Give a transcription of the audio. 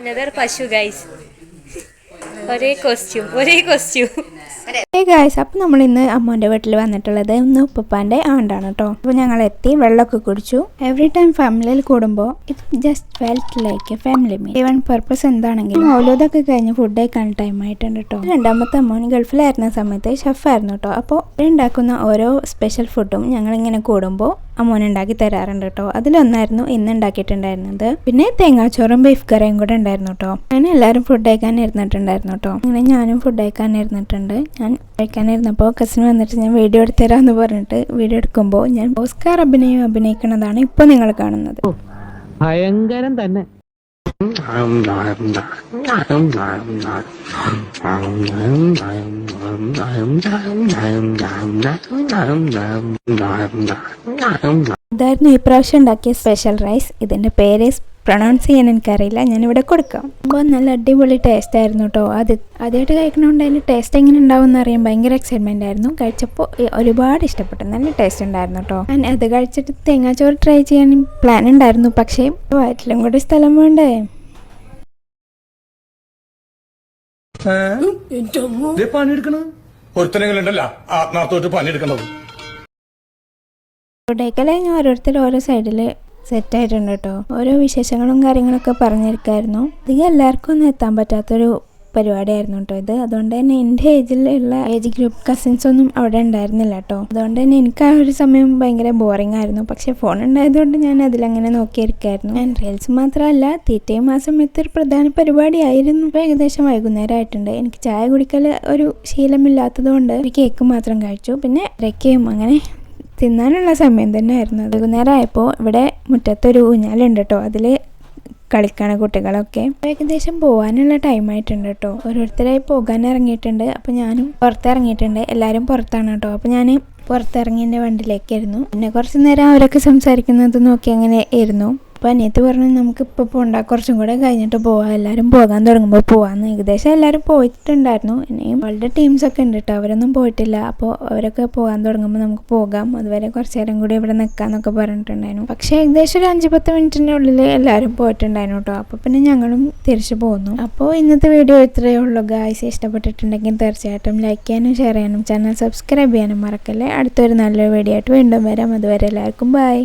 Another പശു guys ഒരേ costume ഒരേ കോസ്റ്റ്യൂം ഏ ഗായ്സ് അപ്പോൾ നമ്മൾ ഇന്ന് അമ്മോന്റെ വീട്ടിൽ വന്നിട്ടുള്ളത് ഇന്ന് ഉപ്പപ്പാന്റെ ആണ്ടാണ് കേട്ടോ അപ്പോൾ ഞങ്ങൾ എത്തി വെള്ളമൊക്കെ കുടിച്ചു. എവറി ടൈം ഫാമിലിയിൽ കൂടുമ്പോൾ it just felt like family me even purpose എന്താണെങ്കിലും മൗലൂദൊക്കെ കഴിഞ്ഞ് ഫുഡ് കഴിക്കാൻ ടൈം ആയിട്ടുണ്ട് കേട്ടോ രണ്ടാമത്തെ അമ്മോൻ ഗൾഫിലായിരുന്ന സമയത്ത് ഷെഫായിരുന്നു കേട്ടോ അപ്പോൾ ഉണ്ടാക്കുന്ന ഓരോ സ്പെഷ്യൽ ഫുഡും ഞങ്ങളിങ്ങനെ കൂടുമ്പോൾ അമ്മോൻ ഉണ്ടാക്കി തരാറുണ്ട് കേട്ടോ. അതിലൊന്നായിരുന്നു ഇന്ന് ഉണ്ടാക്കിയിട്ടുണ്ടായിരുന്നത്. പിന്നെ തേങ്ങാച്ചോറും ബീഫ് കറിയും കൂടെ ഉണ്ടായിരുന്നു കേട്ടോ. അങ്ങനെ എല്ലാവരും ഫുഡ് കഴിക്കാൻ ഇരുന്നിട്ടുണ്ടായിരുന്നു കേട്ടോ. അങ്ങനെ ഞാനും ഫുഡ് കഴിക്കാൻ ഇരുന്നിട്ടുണ്ട്. ഞാൻ കഴിക്കാനിരുന്നപ്പോൾ കസിൻ വന്നിട്ട് ഞാൻ വീഡിയോ എടുത്തരാന്ന് പറഞ്ഞിട്ട് വീഡിയോ എടുക്കുമ്പോൾ ഞാൻ ഓസ്കാർ അഭിനയം അഭിനയിക്കുന്നതാണ് ഇപ്പോൾ നിങ്ങൾ കാണുന്നത്. ഭയങ്കരം തന്നെ. ഇതായിരുന്നു ഈ പ്രാവശ്യം ഉണ്ടാക്കിയ സ്പെഷ്യൽ റൈസ് ഇതിന്റെ പേര് പ്രൊണൗൺസ് ചെയ്യാൻ എനിക്കറിയില്ല. ഞാനിവിടെ കൊടുക്കാം. അപ്പോൾ നല്ല അടിപൊളി ടേസ്റ്റ് ആയിരുന്നു കേട്ടോ അത് ആദ്യമായിട്ട് കഴിക്കണോണ്ട് അതിന്റെ ടേസ്റ്റ് എങ്ങനെ ഉണ്ടാവും എന്ന് അറിയാൻ ഭയങ്കര എക്സൈറ്റ്മെന്റ് ആയിരുന്നു. കഴിച്ചപ്പോൾ ഒരുപാട് ഇഷ്ടപ്പെട്ടു. നല്ല ടേസ്റ്റ് ഉണ്ടായിരുന്നു കേട്ടോ ഞാൻ അത് കഴിച്ചിട്ട് തേങ്ങാച്ചോറ് ട്രൈ ചെയ്യാൻ പ്ലാൻ ഉണ്ടായിരുന്നു. പക്ഷേ വയറ്റിലും കൂടി സ്ഥലം വേണ്ടേ? ആത്മാർത്ഥമായിട്ട് പണിയെടുക്കണത് ഞാൻ ഓരോരുത്തർ ഓരോ സൈഡിൽ സെറ്റ് ആയിട്ടുണ്ട് കേട്ടോ. ഓരോ വിശേഷങ്ങളും കാര്യങ്ങളൊക്കെ പറഞ്ഞിരിക്കായിരുന്നു. അധികം എല്ലാവർക്കും ഒന്നും എത്താൻ പറ്റാത്തൊരു പരിപാടിയായിരുന്നു കേട്ടോ ഇത്. അതുകൊണ്ട് തന്നെ എന്റെ ഏജിലുള്ള ഏജ് ഗ്രൂപ്പ് കസിൻസ് ഒന്നും അവിടെ ഉണ്ടായിരുന്നില്ല കേട്ടോ. അതുകൊണ്ട് തന്നെ എനിക്ക് ആ ഒരു സമയം ഭയങ്കര ബോറിംഗ് ആയിരുന്നു. പക്ഷേ ഫോൺ ഉണ്ടായതുകൊണ്ട് ഞാൻ അതിലങ്ങനെ നോക്കിയിരിക്കായിരുന്നു. ഞാൻ റീൽസ് മാത്രമല്ല തീറ്റയും ആ സമയത്ത് ഒരു പ്രധാന പരിപാടിയായിരുന്നു ഇപ്പോൾ ഏകദേശം വൈകുന്നേരം ആയിട്ടുണ്ട്. എനിക്ക് ചായ കുടിക്കൽ ഒരു ശീലമില്ലാത്തത് കൊണ്ട് ഒരു കേക്ക് മാത്രം കഴിച്ചു. പിന്നെ രക്കയും അങ്ങനെ തിന്നാനുള്ള സമയം തന്നെ ആയിരുന്നു വൈകുന്നേരം ആയപ്പോൾ ഇവിടെ മുറ്റത്തൊരു ഊഞ്ഞാലുണ്ട് കേട്ടോ അതിൽ കളിക്കണ കുട്ടികളൊക്കെ. ഏകദേശം പോകാനുള്ള ടൈം ആയിട്ടുണ്ട് കേട്ടോ. ഓരോരുത്തരായി പോകാൻ ഇറങ്ങിയിട്ടുണ്ട്. അപ്പോൾ ഞാനും പുറത്തിറങ്ങിയിട്ടുണ്ട്. എല്ലാവരും പുറത്താണ് കേട്ടോ. അപ്പോൾ ഞാൻ പുറത്തിറങ്ങി എന്റെ വണ്ടിയിലേക്കായിരുന്നു. പിന്നെ കുറച്ച് നേരം അവരൊക്കെ സംസാരിക്കുന്നത് നോക്കി അങ്ങനെ ഇരുന്നു അപ്പോൾ അനിയത്ത് പറഞ്ഞു നമുക്ക് ഇപ്പോൾ പോകണ്ട കുറച്ചും കൂടെ കഴിഞ്ഞിട്ട് പോവാം. എല്ലാവരും പോകാൻ തുടങ്ങുമ്പോൾ പോവാന്ന്. ഏകദേശം എല്ലാവരും പോയിട്ടുണ്ടായിരുന്നു. ഇനിയും അവളുടെ ടീംസൊക്കെ ഉണ്ട് കേട്ടോ അവരൊന്നും പോയിട്ടില്ല. അപ്പോൾ അവരൊക്കെ പോകാൻ തുടങ്ങുമ്പോൾ നമുക്ക് പോകാം. അതുവരെ കുറച്ച് നേരം കൂടി ഇവിടെ നിൽക്കാമെന്നൊക്കെ പറഞ്ഞിട്ടുണ്ടായിരുന്നു. പക്ഷേ ഏകദേശം ഒരു അഞ്ച് പത്ത് മിനിറ്റിന്റെ ഉള്ളിൽ എല്ലാവരും പോയിട്ടുണ്ടായിരുന്നു കേട്ടോ അപ്പോൾ പിന്നെ ഞങ്ങളും തിരിച്ചു പോകുന്നു അപ്പോൾ ഇന്നത്തെ വീഡിയോ ഇത്രയേ ഉള്ളൂ. ഗായ്സ് ഇഷ്ടപ്പെട്ടിട്ടുണ്ടെങ്കിൽ തീർച്ചയായിട്ടും ലൈക്ക് ചെയ്യാനും ഷെയർ ചെയ്യാനും ചാനൽ സബ്സ്ക്രൈബ് ചെയ്യാനും മറക്കല്ലേ. അടുത്തൊരു നല്ലൊരു വീഡിയോ ആയിട്ട് വീണ്ടും വരാം. അതുവരെ എല്ലാവർക്കും ബൈ